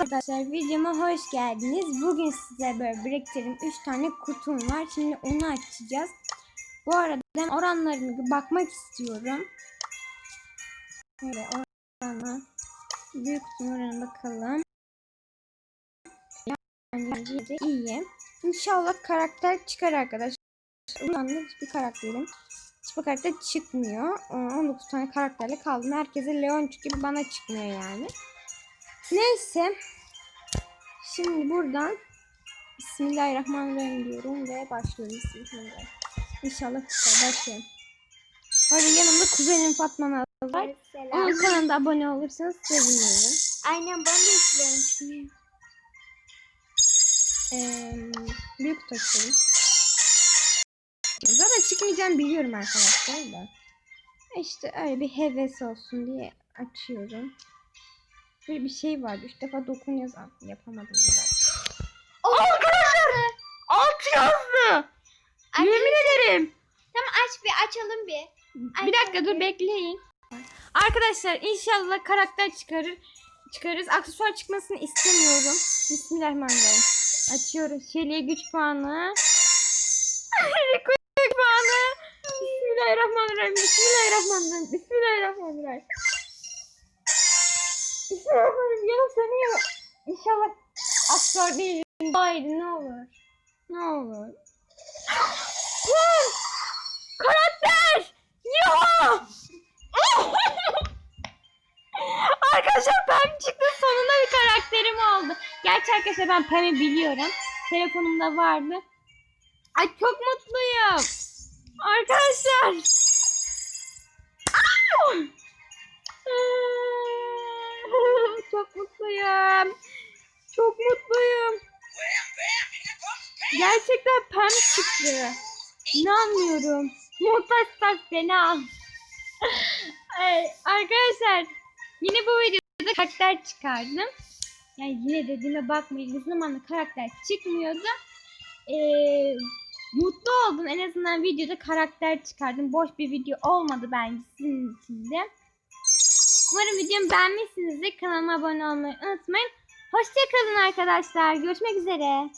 Arkadaşlar videoma hoş geldiniz. Bugün size böyle biriktirdim 3 tane kutum var. Şimdi onu açacağız. Bu arada ben oranlarına bir bakmak istiyorum. Şöyle oranı. Büyük kutum oranına bakalım. Yani iyi. İnşallah karakter çıkar arkadaşlar. Umarım hiçbir karakterim hiçbir karakter çıkmıyor. Ee, 19 tane karakterle kaldım. Herkese Leon gibi bana çıkmıyor yani. Neyse. Şimdi buradan Bismillahirrahmanirrahim diyorum ve başlıyorum. Bismillah. İnşallah çıkar. Başlayalım. Orada yanımda kuzenim Fatma Naz var. Onun kanalına abone olursanız sevinirim. Aynen ben de izliyorum. Ee, büyük taşıyım. Zaten çıkmayacağını biliyorum arkadaşlar da. İşte öyle bir heves olsun diye açıyorum. Böyle bir şey vardı. Üç defa dokun yazan. Yapamadım biraz. Arkadaşlar. Alt yazdı. Yemin ederim. Tamam aç bir açalım bir. Bir dakika dur bekleyin. Arkadaşlar inşallah karakter çıkarır. Çıkarırız. Aksesuar çıkmasını istemiyorum. Bismillahirrahmanirrahim. Açıyoruz. Şeliğe güç puanı. güç puanı. Bismillahirrahmanirrahim. Bismillahirrahmanirrahim. Bismillahirrahmanirrahim. Bismillahirrahmanirrahim. Ya seni ya. İnşallah asla değil. Haydi ne olur. Ne olur. Lan! Karakter! Ya! arkadaşlar Pem çıktı sonunda bir karakterim oldu. Gerçi arkadaşlar ben Pem'i biliyorum. Telefonumda vardı. Ay çok mutluyum. Arkadaşlar. Mutluyum. Çok mutluyum. Gerçekten Pem çıktı. İnanmıyorum. Muhtaç beni al. Arkadaşlar yine bu videoda karakter çıkardım. Yani yine dediğime bakmayın. Bu zamanda karakter çıkmıyordu. Ee, mutlu oldum. En azından videoda karakter çıkardım. Boş bir video olmadı bence sizin için de. Umarım videomu beğenmişsinizdir. Kanalıma abone olmayı unutmayın. Hoşçakalın arkadaşlar. Görüşmek üzere.